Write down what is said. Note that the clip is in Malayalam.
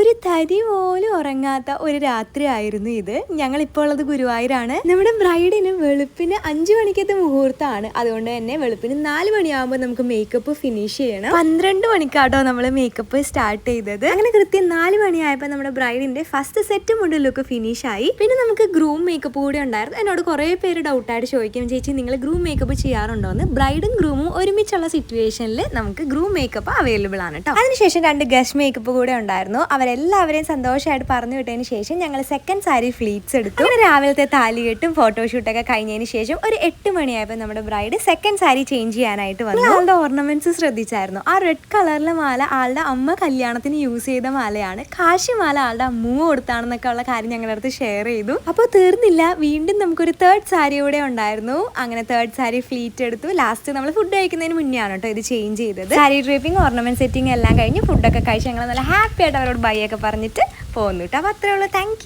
ഒരു തരി പോലും ഉറങ്ങാത്ത ഒരു രാത്രി ആയിരുന്നു ഇത്. ഞങ്ങൾ ഇപ്പോൾ ഉള്ളത് ഗുരുവായൂരാണ്. നമ്മുടെ ബ്രൈഡിന് വെളുപ്പിന് അഞ്ചു മണിക്കത്തെ മുഹൂർത്തമാണ്. അതുകൊണ്ട് തന്നെ വെളുപ്പിന് നാല് മണിയാകുമ്പോൾ നമുക്ക് മേക്കപ്പ് ഫിനിഷ് ചെയ്യണം. പന്ത്രണ്ട് മണിക്കാട്ടോ നമ്മൾ മേക്കപ്പ് സ്റ്റാർട്ട് ചെയ്തത്. അങ്ങനെ കൃത്യം നാല് മണിയായപ്പോൾ നമ്മുടെ ബ്രൈഡിന്റെ ഫസ്റ്റ് സെറ്റ് മുണ്ട് ലുക്ക് ഫിനിഷ് ആയി. പിന്നെ നമുക്ക് ഗ്രൂം മേക്കപ്പ് കൂടി ഉണ്ടായിരുന്നു. എന്നോട് കുറേ പേര് ഡൗട്ടായിട്ട് ചോദിക്കും ചേച്ചി നിങ്ങൾ ഗ്രൂം മേക്കപ്പ് ചെയ്യാറുണ്ടോ എന്ന് ബ്രൈഡും ഗ്രൂമും ഒരുമിച്ചുള്ള സിറ്റുവേഷനിൽ നമുക്ക് ഗ്രൂം മേക്കപ്പ് അവൈലബിൾ ആണ് കേട്ടോ അതിനുശേഷം രണ്ട് ഗസ്റ്റ് മേക്കപ്പ് കൂടെ ഉണ്ടായിരുന്നു. അവരെല്ലാവരെയും സന്തോഷമായിട്ട് പറഞ്ഞു വിട്ടതിന് ശേഷം ഞങ്ങൾ സെക്കൻഡ് സാരി ഫ്ലീറ്റ്സ് എടുത്തു. അങ്ങനെ രാവിലത്തെ താലികെട്ടും ഫോട്ടോഷൂട്ടൊക്കെ കഴിഞ്ഞതിന് ശേഷം ഒരു എട്ട് മണിയായപ്പോൾ നമ്മുടെ ബ്രൈഡ് സെക്കൻഡ് സാരി ചേഞ്ച് ചെയ്യാനായിട്ട് വന്നു. ആളുടെ ഓർണമെന്റ്സ് ശ്രദ്ധിച്ചായിരുന്നു. ആ റെഡ് കളറിലെ മാല ആളുടെ അമ്മ കല്യാണത്തിന് യൂസ് ചെയ്ത മാലയാണ്. കാശി മാല ആളുടെ അമ്മ കൊടുത്താണെന്നൊക്കെ ഉള്ള കാര്യം ഞങ്ങളുടെ അടുത്ത് ഷെയർ ചെയ്തു. അപ്പോൾ തീർന്നില്ല വീണ്ടും നമുക്കൊരു തേർഡ് സാരി കൂടെ ഉണ്ടായിരുന്നു. അങ്ങനെ തേർഡ് സാരി ഫ്ലീറ്റ് എടുത്തു. ലാസ്റ്റ് നമ്മൾ ഫുഡ് കഴിക്കുന്നതിന് മുന്നേ ആണ് കേട്ടോ ഇത് ചേഞ്ച് ചെയ്തത്. സാരി ഡ്രീപ്പിംഗ് ഓർണമെന്റ് സെറ്റിംഗ് എല്ലാം കഴിഞ്ഞ് ഫുഡൊക്കെ കഴിച്ച് ഞങ്ങൾ നല്ല ഹാപ്പി ആയിട്ട് അവരോട് ബൈ ഒക്കെ പറഞ്ഞിട്ട് പോകുന്നു കേട്ടോ അപ്പോൾ അത്രേ ഉള്ളൂ. താങ്ക്